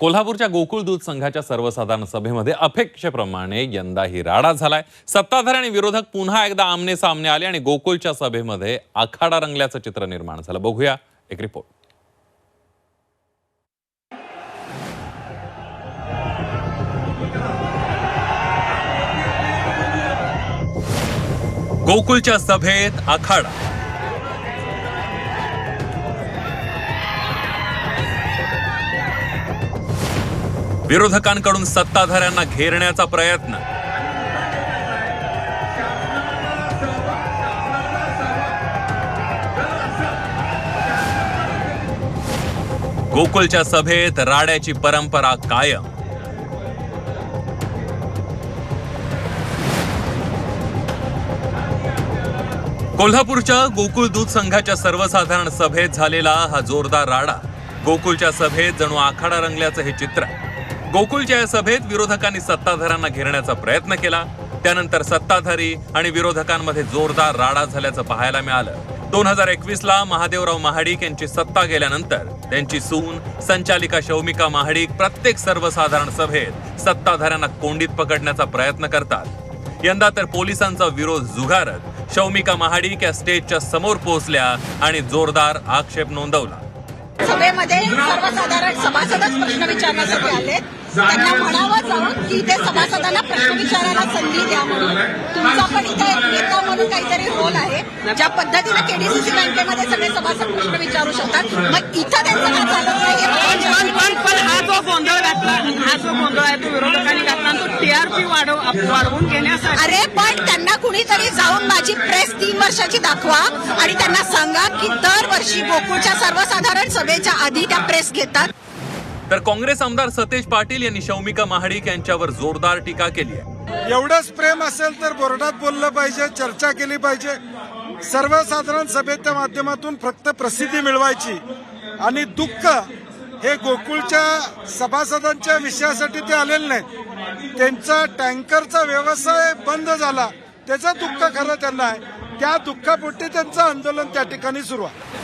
कोल्हापूरच्या गोकुळ दूध संघाच्या सर्वसाधारण सभेमध्ये अपेक्षेप्रमाणे यंदाही राडा झालाय. सत्ताधारी आणि विरोधक पुन्हा एकदा आमने सामने आले आणि गोकुळच्या सभेमध्ये आखाडा रंगल्याचं चित्र निर्माण झालं. बघूया एक रिपोर्ट. गोकुळच्या सभेत आखाडा विरोधकांकडून सत्ताधाऱ्यांना घेरण्याचा प्रयत्न. गोकुळच्या सभेत राड्याची परंपरा कायम. कोल्हापूरच्या गोकुळ दूध संघाच्या सर्वसाधारण सभेत झालेला हा जोरदार राडा. गोकुळच्या सभेत जणू आखाडा रंगल्याचं हे चित्र. आहे. गोकुळच्या या सभेत विरोधकांनी सत्ताधाऱ्यांना घेरण्याचा प्रयत्न केला. त्यानंतर सत्ताधारी आणि विरोधकांमध्ये जोरदार राडा झाल्याचं पाहायला मिळालं. दोन हजार एकवीस ला महादेवराव महाडिक यांची सत्ता गेल्यानंतर त्यांची सून संचालिका शौमिका महाडिक प्रत्येक सर्वसाधारण सभेत सत्ताधाऱ्यांना कोंडीत पकडण्याचा प्रयत्न करतात. यंदा तर पोलिसांचा विरोध जुगारत शौमिका महाडिक या स्टेजच्या समोर पोहोचल्या आणि जोरदार आक्षेप नोंदवला. सभेमध्ये सर्वसाधारण सभासदच प्रश्न विचारण्यासाठी आले त्यांना म्हणावं जाऊन की ते सभासदांना प्रश्न विचारायला संधी द्या म्हणून. तुमचा पण इथे नेता म्हणून काहीतरी रोल आहे. ज्या पद्धतीने केडीसीसी बँकेमध्ये सगळे सभासद प्रश्न विचारू शकतात मग इथं त्यांचं काय चालत नाही? पण हे पण पण हा जो गोंधळ घातला हा जो गोंधळ आहे तो विरोधकांनी घातला आणि तो टीआरपी वाढव वाढवून घेण्यासाठी. अरे पण त्यांना कुणीतरी जाऊन माझी प्रेस तीन वर्षाची दाखवा आणि त्यांना सांगा की दरवर्षी गोकुळच्या सर्वसाधारण सभेच्या आधी त्या प्रेस घेतात. तर काँग्रेस आमदार सतेज पाटील यांनी शौमिका महाडिक यांच्यावर जोरदार टीका केली आहे. एवढंच प्रेम असेल तर बोर्डात बोललं पाहिजे चर्चा केली पाहिजे. सर्वसाधारण सभेच्या माध्यमातून फक्त प्रसिद्धी मिळवायची. आणि दुःख हे गोकुळच्या सभासदांच्या विषयासाठी ते आलेले नाहीत. त्यांचा टँकरचा व्यवसाय बंद झाला. त्याचं दुःख खरं त्यांना आहे. त्या दुःखापोटी त्यांचं आंदोलन त्या ठिकाणी सुरू आहे.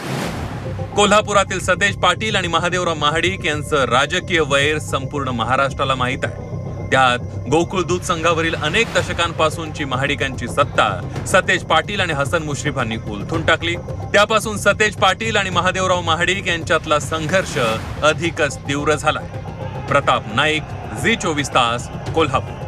कोल्हापुरातील सतेज पाटील आणि महादेवराव महाडिक यांचं राजकीय वैर संपूर्ण महाराष्ट्राला माहीत आहे. त्यात गोकुळ दूध संघावरील अनेक दशकांपासूनची महाडिकांची सत्ता सतेज पाटील आणि हसन मुश्रीफांनी उलथून टाकली. त्यापासून सतेज पाटील आणि महादेवराव महाडिक यांच्यातला संघर्ष अधिकच तीव्र झाला प्रताप नाईक झी चोवीस तास कोल्हापूर.